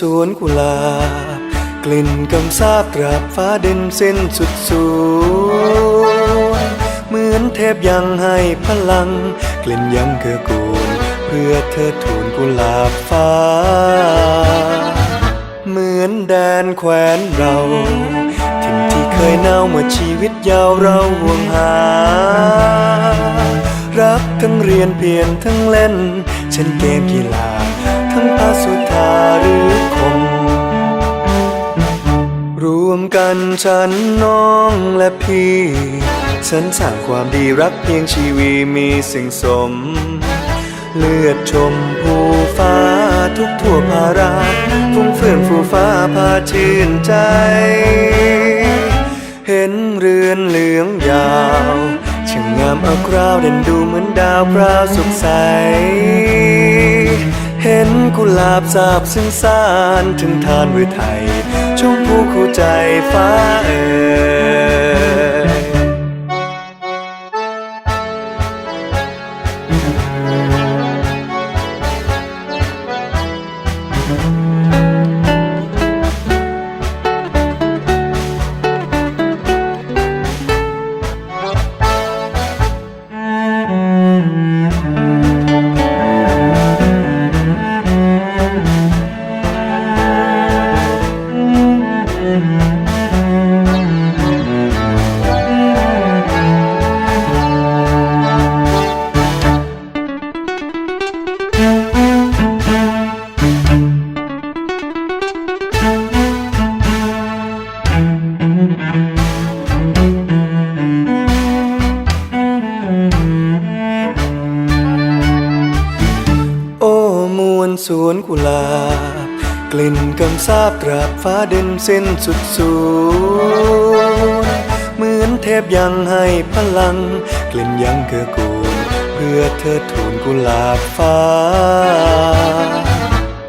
สวนกุหลาบกลิ่นกำซาบตราบฟ้าเด่นเส้นสุดสวยเหมือนเทพยังให้พลัง กลิ่นยังเกื้อกูลเพื่อเธอทูลกุหลาบฟ้า เหมือนแดนแคว้นเราถิ่นที่เคยเน่าเมื่อชีวิตยาวเราห่วงหา รักทั้งเรียนเพียนทั้งเล่นเช่นเกมกีฬา กันฉันน้องและพี่ ฉันสร้างความดีรักเพียงชีวีมีสิ่งสม เลือดชมพูฟ้าทุกทั่วภาราฟุ้งเฟื่องฟูฟ้าพาชื่นใจ เห็นเรือนเหลืองยาวช่างงามเอาคราวเด่นดูเหมือนดาวพราวสุขใสเห็นกุหลาบสาบซึ่งสานถึงทานเวทไทย ผู้คู่ใจฟ้าเอ วลสวนกุหลาบกลิ่นกำซาบตราบฟ้าเด่นเส้นสุดสวยเหมือนเทพยังให้พลัง กลิ่นยังเกื้อกูล เพื่อเธอทูลกุหลาบฟ้า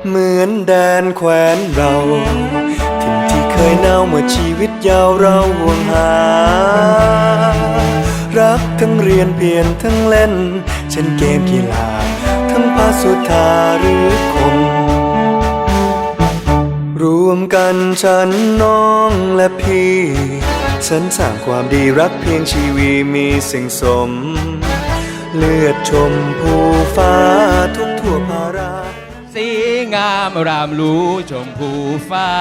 เหมือนแดนแคว้นเราถิ่นที่เคยเน่าเมื่อชีวิตยาวเราห่วงหา รักทั้งเรียนเพียนทั้งเล่นเช่นเกมกีฬา สุธาหรือคงรวมกันฉันน้องและพี่ ฉันสร้างความดีรักเพียงชีวีมีสิ่งสม เลือดชมพูฟ้าทุกทั่วภาราสีงามรามรู้ชมพูฟ้า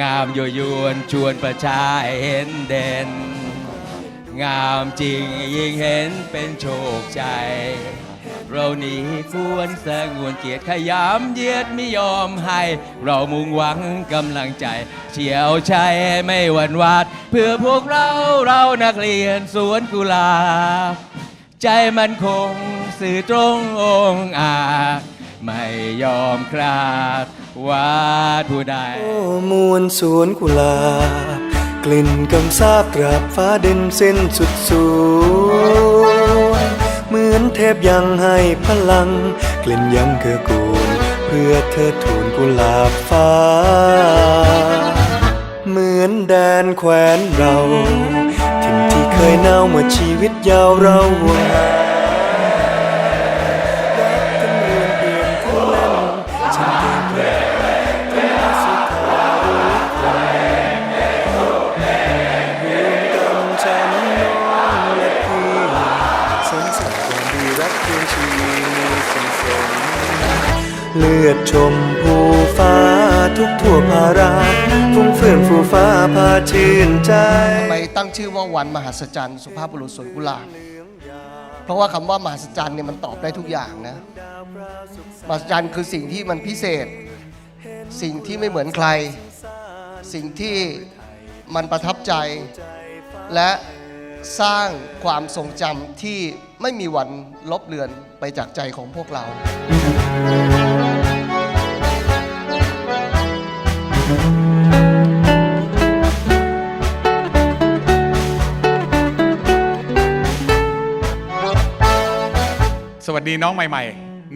งามยั่วยวนชวนประชาเห็นเด่น งามจริงยิ่งเห็นเป็นโชคใจ เรานี้ควรสงวนเกียรติขยามเยียดไม่ยอมให้ เรามุ่งหวังกำลังใจเฉียวชัยไม่หวั่นหวาด เพื่อพวกเราเรานักเรียนสวนกุหลาบใจมันคงสื่อตรงองอาจไม่ยอมคลาดวาดผู้ใดโอ้มวลสวนกุหลาบกลิ่นกำซาบตราบฟ้าเด่นเส้นสุดสวยเห มือนเทพยังให้พลัง กลิ่นยังเกื้อกูล เพื่อเธอทูลกุหลาบฟ้า เหมือนแดนแคว้นเรา ถิ่นที่เคยเน่าเมื่อชีวิตยาวเราห่วงหา ชมพูฟ้าทุกทั่วภาราฟุ้งเฟื่องฟูฟ้าพาชื่นใจ ทำไมตั้งชื่อว่าวันมหัศจรรย์สุภาพบุรุษสวนกุหลาบเพราะว่าคำว่ามหัศจรรย์เนี่ยมันตอบได้ทุกอย่างนะมหัศจรรย์คือสิ่งที่มันพิเศษ สิ่งที่ไม่เหมือนใคร สิ่งที่มันประทับใจ และสร้างความทรงจำที่ไม่มีวันลบเลือนไปจากใจของพวกเรา สวัสดีน้องใหม่ ๆ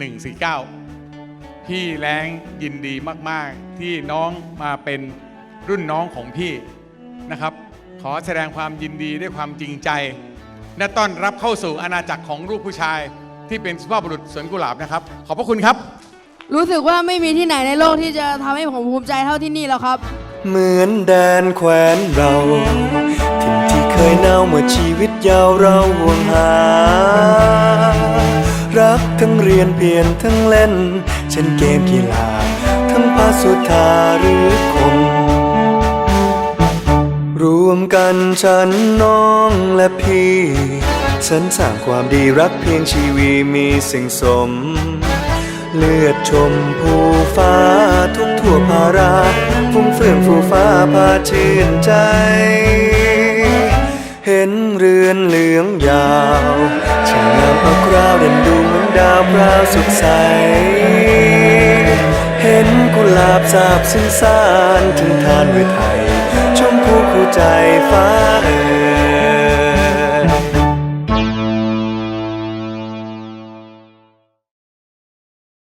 149 พี่แรงยินดีมากๆ ที่น้องมาเป็นรุ่นน้องของพี่นะครับ ขอแสดงความยินดีด้วยความจริงใจและต้อนรับเข้าสู่อาณาจักรของลูกผู้ชาย ที่เป็นสุภาพบุรุษสวนกุหลาบนะครับ ขอบพระคุณครับ รู้สึกว่าไม่มีที่ไหนในโลกที่จะทำให้ผมภูมิใจเท่าที่นี่แล้วครับ เหมือนแดนแคว้นเราถิ่นที่เคยเน่าเมื่อชีวิตยาวเราห่วงหา รักทั้งเรียนเพียนทั้งเล่น เช่นเกมกีฬา ทั้งพาสุธาหรือคนรวมกันฉันน้องและพี่ฉันสร้างความดีรักเพียงชีวีมีสิ่งสม เลือดชมพูฟ้าทุกทั่วภาราฟุ้งเฟื่องฟูฟ้าพาชื่นใจ เห็นเรือนเหลืองยาว งามเอาคราวเด่นดูเหมือนดาวพราวสดใส เห็นกุหลาบสาบสิ้นสานถึงทานไว้ไทย ชมพูคู่ใจฟ้าเอ๋ย